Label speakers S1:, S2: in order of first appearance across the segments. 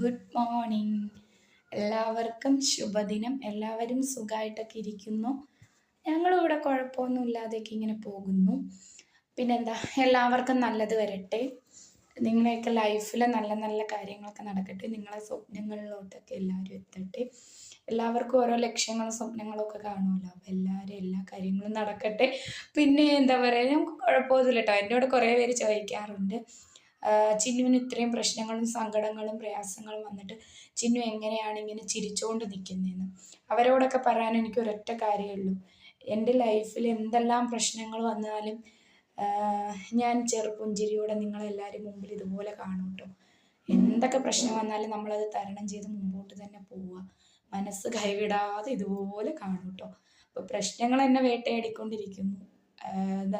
S1: Good morning എല്ലാവർക്കും ശുഭദിനം. എല്ലാവരും സുഖമായിട്ടൊക്കെ ഇരിക്കുന്നു. ഞങ്ങളിവിടെ കുഴപ്പമൊന്നും ഇല്ലാതെയൊക്കെ ഇങ്ങനെ പോകുന്നു. പിന്നെന്താ എല്ലാവർക്കും നല്ലത് വരട്ടെ. നിങ്ങളെയൊക്കെ ലൈഫിൽ നല്ല നല്ല കാര്യങ്ങളൊക്കെ നടക്കട്ടെ. നിങ്ങളെ സ്വപ്നങ്ങളിലോട്ടൊക്കെ എല്ലാവരും എത്തട്ടെ. എല്ലാവർക്കും ഓരോ ലക്ഷ്യങ്ങളും സ്വപ്നങ്ങളും ഒക്കെ കാണുമല്ലോ. അപ്പോൾ എല്ലാവരും എല്ലാ കാര്യങ്ങളും നടക്കട്ടെ. പിന്നെ എന്താ പറയുക നമുക്ക് കുഴപ്പമൊന്നുമില്ല കേട്ടോ. കൂടെ കുറേ പേര് ചോദിക്കാറുണ്ട്. ചിന്നുവിന് ഇത്രയും പ്രശ്നങ്ങളും സങ്കടങ്ങളും പ്രയാസങ്ങളും വന്നിട്ട് ചിന്നു എങ്ങനെയാണ് ഇങ്ങനെ ചിരിച്ചുകൊണ്ട് നിൽക്കുന്നതെന്ന് അവരോടൊക്കെ പറയാൻ എനിക്ക് ഒരൊറ്റ കാര്യമേ ഉള്ളൂ. എന്റെ ലൈഫിൽ എന്തെല്ലാം പ്രശ്നങ്ങൾ വന്നാലും ഞാൻ ചെറുപുഞ്ചിരിയോടെ നിങ്ങളെല്ലാവരും മുമ്പിൽ ഇതുപോലെ കാണും കേട്ടോ എന്തൊക്കെ പ്രശ്നം വന്നാലും നമ്മളത് തരണം ചെയ്ത് മുമ്പോട്ട് തന്നെ പോവുക. മനസ്സ് കൈവിടാതെ ഇതുപോലെ കാണും കേട്ടോ അപ്പോൾ പ്രശ്നങ്ങൾ എന്നെ വേട്ടയാടിക്കൊണ്ടിരിക്കുന്നു.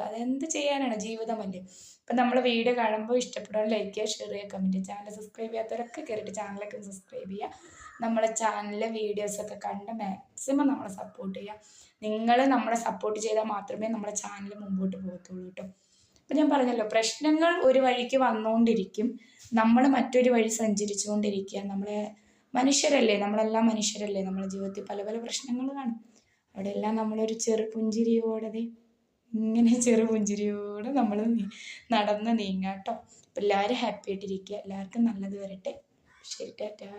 S1: അതെന്ത് ചെയ്യാനാണ് ജീവിതമല്ലേ? ഇപ്പം നമ്മൾ വീഡിയോ കാണുമ്പോൾ ഇഷ്ടപ്പെടുന്ന ലൈക്ക് ചെയ്യുക ഷെയർ ചെയ്യുക കമന്റ് ചാനൽ സബ്സ്ക്രൈബ് ചെയ്യാത്തവരൊക്കെ കയറിയിട്ട് ചാനലൊക്കെ സബ്സ്ക്രൈബ് ചെയ്യുക. നമ്മളെ ചാനലിലെ വീഡിയോസൊക്കെ കണ്ട് മാക്സിമം നമ്മളെ സപ്പോർട്ട് ചെയ്യുക. നിങ്ങൾ നമ്മളെ സപ്പോർട്ട് ചെയ്താൽ മാത്രമേ നമ്മുടെ ചാനൽ മുമ്പോട്ട് പോകത്തുള്ളൂ കേട്ടോ. അപ്പം ഞാൻ പറഞ്ഞല്ലോ പ്രശ്നങ്ങൾ ഒരു വഴിക്ക് വന്നുകൊണ്ടിരിക്കും നമ്മൾ മറ്റൊരു വഴി സഞ്ചരിച്ചുകൊണ്ടിരിക്കുക. നമ്മളെ മനുഷ്യരല്ലേ? നമ്മളെല്ലാം മനുഷ്യരല്ലേ? നമ്മുടെ ജീവിതത്തിൽ പല പല പ്രശ്നങ്ങൾ കാണും. അവിടെയെല്ലാം നമ്മളൊരു ചെറു പുഞ്ചിരിയോടെ ഇങ്ങനെ ചെറു പുഞ്ചിരിയോടെ നമ്മൾ നടന്ന് നീങ്ങാട്ടോ. എല്ലാവരും ഹാപ്പി ആയിട്ടിരിക്കുക. എല്ലാവർക്കും നല്ലത് വരട്ടെ. ശരി ടാറ്റാ.